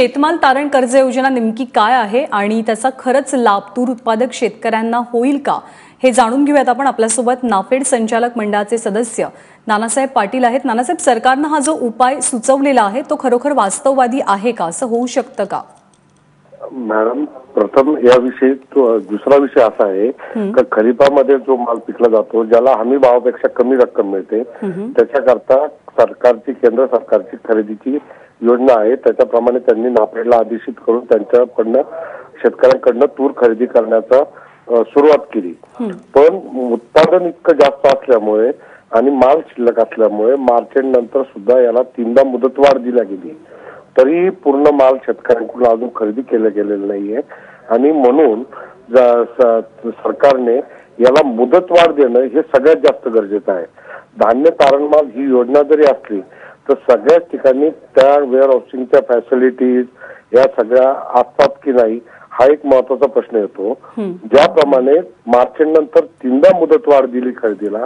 शेतमाल तारण कर्ज योजना नेमकी काय आहे आणि त्याचा खरंच लाभ तूर उत्पादक शेतकऱ्यांना होईल का? हे जाणून घेऊयात आपण आपल्यासोबत नाफेड संचालक मंडळाचे सदस्य नानासाहेब पाटील आहेत. नानासाहेब सरकारनं हा जो उपाय सुचवलेला आहे तो खरोखर वास्तववादी आहे का? असं होऊ शकतं का? मॅडम प्रथम याविषयी तो- दुसरा विषय असा आहे का खरीपामध्ये जो माल पिकला जातो ज्याला हमी भावापेक्षा कमी रक्कम मिळते त्याच्याकरता सरकारची केंद्र सरकारची खरेदीची योजना आहे. त्याच्याप्रमाणे त्यांनी नाफेडला आदेशित करून त्यांच्याकडनं शेतकऱ्यांकडनं तूर खरेदी करण्याचा सुरुवात केली. पण उत्पादन इतकं जास्त असल्यामुळे आणि माल शिल्लक असल्यामुळे मार्च नंतर सुद्धा याला तीनदा मुदतवाढ दिल्या गेली. तरीही पूर्ण माल शेतकऱ्यांकडून अजून खरेदी केलं गेलेलं नाहीये. आणि म्हणून सरकारने याला मुदतवाढ देणं हे सगळ्यात जास्त गरजेचं आहे. धान्य तारण माल ही योजना जरी असली तर सगळ्याच ठिकाणी त्या वेअर हाऊसिंगच्या फॅसिलिटीज या सगळ्या असतात की नाही हा एक महत्त्वाचा प्रश्न येतो. ज्याप्रमाणे मार्च नंतर तीनदा मुदतवाढ दिली खरेदीला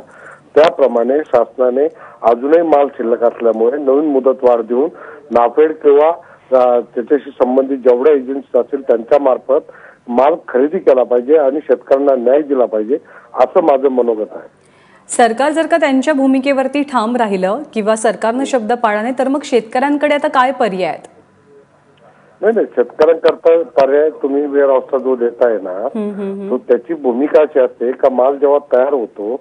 त्याप्रमाणे शासनाने अजूनही माल शिल्लक असल्यामुळे नवीन मुदतवाढ देऊन नाफेड किंवा त्याच्याशी संबंधित जेवढ्या एजन्सी असतील त्यांच्या मार्फत माल खरेदी केला पाहिजे आणि शेतकऱ्यांना न्याय दिला पाहिजे असं माझं मनोगत आहे. सरकार जर का त्यांच्या भूमिकेवरती ठाम राहिलं किंवा सरकारनं शब्द पाळला नाही तर मग शेतकऱ्यांकडे आता काय पर्याय आहेत? नाही नाही शेतकऱ्यांकरता पर्याय तुम्ही वेअर हाऊसचा जो देताय ना तो त्याची भूमिका अशी असते का माल जेव्हा तयार होतो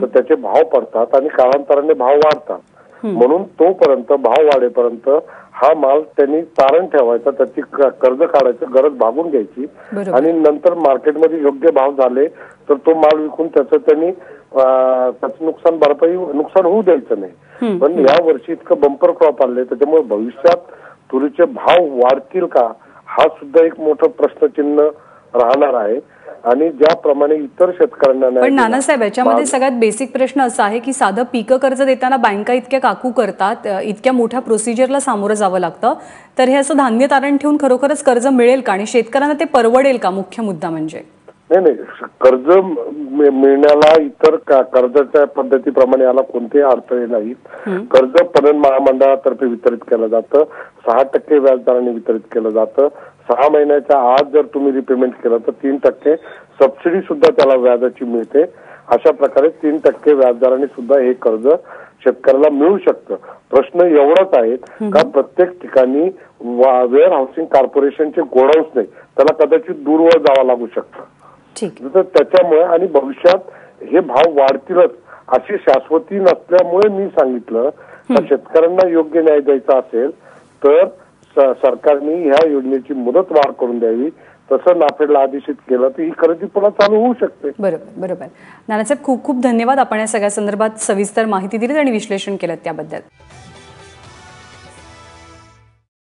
तर त्याचे भाव पडतात आणि कालांतराने भाव वाढतात. म्हणून तोपर्यंत भाव वाढेपर्यंत हा माल त्यांनी तारण ठेवायचा त्याची कर्ज काढायचं गरज भागून घ्यायची. आणि नंतर मार्केटमध्ये योग्य भाव झाले तर तो माल विकून त्याचं त्यांनी त्याचं नुकसान भरपाई नुकसान होऊ द्यायचं नाही पण या वर्षी इतकं बंपर क्रॉप आले त्याच्यामुळे भविष्यात तुरीचे भाव वाढतील का? हा सुद्धा एक मोठं प्रश्नचिन्ह राहणार आहे. आणि ज्याप्रमाणे इतर शेतकऱ्यांना पण नानासाहेब याच्यामध्ये सगळ्यात बेसिक प्रश्न असा आहे की साधं पीक कर्ज देताना बँका इतक्या काकू करतात इतक्या मोठ्या प्रोसिजरला सामोरं जावं लागतं. तर हे असं धान्य तारण ठेवून खरोखरच कर्ज मिळेल का? आणि शेतकऱ्यांना ते परवडेल का? मुख्य मुद्दा म्हणजे. नाही नाही. कर्ज मिळण्याला इतर का- कर्जाच्या पद्धतीप्रमाणे याला कोणतेही अडथळे नाहीत. कर्ज पणन महामंडळातर्फे वितरित केलं जातं. सहा टक्के व्याजदराने वितरित केलं जातं. सहा महिन्याच्या आत जर तुम्ही रिपेमेंट केलं तर तीन टक्के सबसिडी सुद्धा त्याला व्याजाची मिळते. अशा प्रकारे तीन टक्के व्याजदराने सुद्धा हे कर्ज शेतकऱ्याला मिळू शकतं. प्रश्न एवढाच आहे का प्रत्येक ठिकाणी वेअर हाऊसिंग कॉर्पोरेशनचे गोडाऊन्स नाही. त्याला कदाचित दूरवर जावं लागू शकतं. तर त्याच्यामुळे आणि भविष्यात हे भाव वाढतीलच अशी शाश्वती नसल्यामुळे मी सांगितलं. शेतकऱ्यांना योग्य न्याय द्यायचा असेल तर सरकारने ह्या योजनेची मुदत वाढ करून द्यावी. तसं नाफेडला आदेशित केलं तर ही खरेदी पुन्हा चालू होऊ शकते. बरोबर बरोबर. नानासाहेब खूप खूप धन्यवाद आपण या सगळ्या संदर्भात सविस्तर माहिती दिलीत आणि विश्लेषण केलं त्याबद्दल.